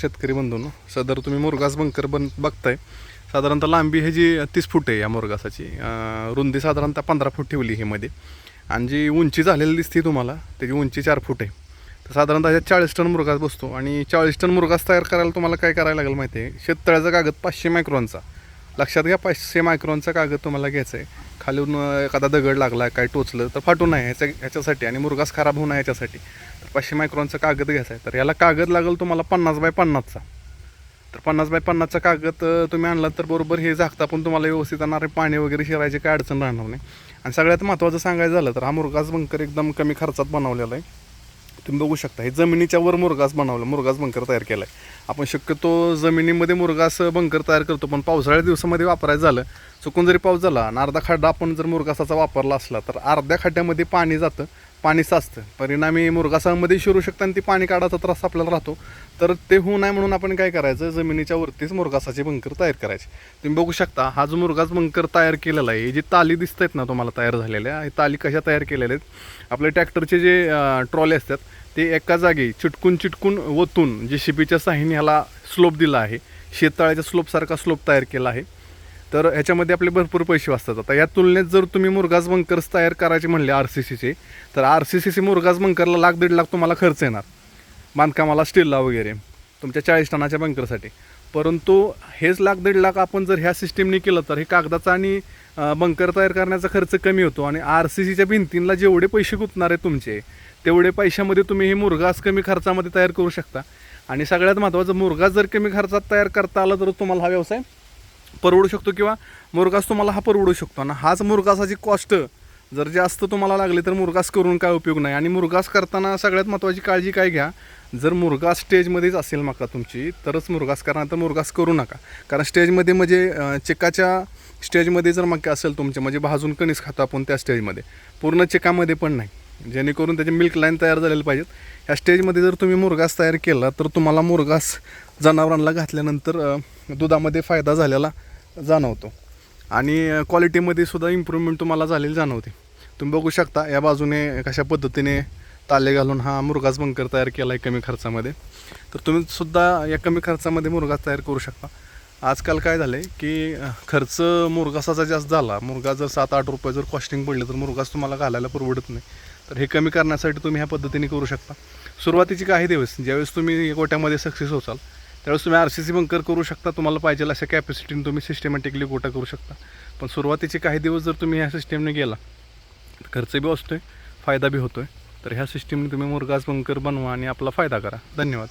शेतकरी बंधून सदर तुम्ही मुरगास बंकर बन बघताय. साधारणतः लांबी हे जी तीस फूट आहे या मुरगासाची. रुंदी साधारणतः पंधरा फूट ठेवली ही मध्ये. आणि जी उंची झालेली दिसते तुम्हाला त्याची उंची चार फूट आहे. तर साधारणतः ह्याच्यात चाळीस टन मुरगास बसतो. आणि चाळीस टन मुरगास तयार करायला तुम्हाला काय करायला लागेल माहिती आहे? शेततळ्याचा कागद पाचशे मायक्रॉनचा लक्षात घ्या पाचशे मायक्रॉनचा कागद तुम्हाला घ्यायचा आहे. खालून एखादा दगड लागला काय टोचलं तर फाटू नये ह्याच्या ह्याच्यासाठी आणि मुरगास खराब होऊ नये याच्यासाठी तर पाचशे मायक्रॉनचा कागद घ्यायचा आहे. तर याला कागद लागेल तुम्हाला पन्नास बाय पन्नासचा. तर पन्नास बाय पन्नासचा कागद तुम्ही आणला तर बरोबर हे झाकता पण तुम्हाला व्यवस्थित आणणारे पाणी वगैरे शिरायची काय अडचण राहणार नाही. आणि सगळ्यात महत्त्वाचं सांगायचं झालं तर हा मुरगास बंकर एकदम कमी खर्चात बनवलेला आहे. तुम्ही बघू शकता हे जमिनीच्या वर मुरगास बनवलं मुरगास बंकर तयार केलं आहे आपण शक्यतो जमिनीमध्ये मुरगास बंकर तयार करतो पण पावसाळ्या दिवसामध्ये वापरायचं झालं चुकून जरी पाऊस झाला आणि अर्धा खड्डा आपण जर मुरगासाचा वापरला असला तर अर्ध्या खड्ड्यामध्ये पाणी जातं पाणी साचतं. परिणामी मुरगासामध्ये शिरू शकतं आणि ती पाणी काढायचा त्रास आपल्याला राहतो. तर ते होऊ नये म्हणून आपण काय करायचं? जमिनीच्या वरतीच मुरगासाचे बंकर तयार करायचे. तुम्ही बघू शकता हा जो मुरगास बंकर तयार केलेला आहे ही जी ताली दिसत आहेत ना तुम्हाला तयार झालेल्या ही ताली कशा तयार केलेल्या आहेत? आपल्या ट्रॅक्टरचे जे ट्रॉले असतात ते एका जागी चिटकून चिटकून ओतून जे शिपीच्या साह्याने ह्याला स्लोप दिला आहे शेततळ्याच्या स्लोपसारखा स्लोप तयार केला आहे. तर ह्याच्यामध्ये आपले भरपूर पैसे वाचतात. आता या तुलनेत जर तुम्ही मुरगास बंकर्स तयार करायचे म्हणले आर सी सीचे तर आर सी सी सी मुरगास बंकरला लाख दीड लाख तुम्हाला खर्च येणार. बांधकामाला स्टीलला वगैरे तुमच्या चाळीस टनाच्या बंकरसाठी परंतु हेच लाख दीड लाख आपण जर ह्या सिस्टीमने केलं तर हे कागदाचा आणि बंकर तयार करण्याचा खर्च कमी होतो. आणि आर सी सीच्या भिंतींना जेवढे पैसे गुंतणार आहे तुमचे तेवढे पैशामध्ये तुम्ही हे मुरगास कमी खर्चामध्ये तयार करू शकता. आणि सगळ्यात महत्त्वाचं मुरगास जर कमी खर्चात तयार करता आला तर तुम्हाला हा व्यवसाय परवडू शकतो किंवा मुरगास तुम्हाला हा परवडू शकतो. आणि हाच मुरगासाची कॉस्ट जर जास्त तुम्हाला लागली तर मुरगास करून काय उपयोग नाही. आणि मुरगास करताना सगळ्यात महत्त्वाची काळजी काय घ्या. जर मुरगास स्टेजमध्येच असेल मका तुमची तरच मुरगास करा तर मुरगास करू नका. कारण स्टेजमध्ये म्हणजे चिकाच्या स्टेजमध्ये जर मक्का असेल तुमचे म्हणजे भाजून कणीस खातो आपण त्या स्टेजमध्ये. पूर्ण चिकामध्ये पण नाही. जेणेकरून त्याचे मिल्क लाईन तयार झालेले पाहिजेत. ह्या स्टेजमध्ये जर तुम्ही मुरगास तयार केला तर तुम्हाला मुरगास जनावरांना घातल्यानंतर दुधामध्ये फायदा झालेला जाणवतो. आणि क्वालिटीमध्ये सुद्धा इम्प्रूव्हमेंट तुम्हाला झालेली जाणवते. तुम्ही बघू शकता या बाजूने कशा पद्धतीने ताले घालून हा मुरगास बंकर तयार केला आहे कमी खर्चामध्ये. तर तुम्ही सुद्धा या कमी खर्चामध्ये मुरगास तयार करू शकता. आजकाल काय झालं आहे की खर्च मुरगासाचा जास्त झाला. मुरगा जर सात आठ रुपये जर कॉस्टिंग पडले तर मुरगास तुम्हाला घालायला परवडत नाही. तर हे कमी करण्यासाठी तुम्ही ह्या पद्धतीने करू शकता. सुरुवातीची काही दिवस ज्यावेळेस तुम्ही गोट्यामध्ये सक्सेस होचाल त्यावेळेस तुम्ही आर सी सी बंकर करू शकता तुम्हाला पाहिजे अशा कॅपॅसिटीने तुम्ही सिस्टमॅटिकली गोटा करू शकता. पण सुरुवातीचे काही दिवस जर तुम्ही ह्या सिस्टीमने गेला तर खर्च बी असतोय फायदा बी होतो आहे तर ह्या सिस्टीमने तुम्ही मुरगास बंकर बनवा आणि आपला फायदा करा. धन्यवाद.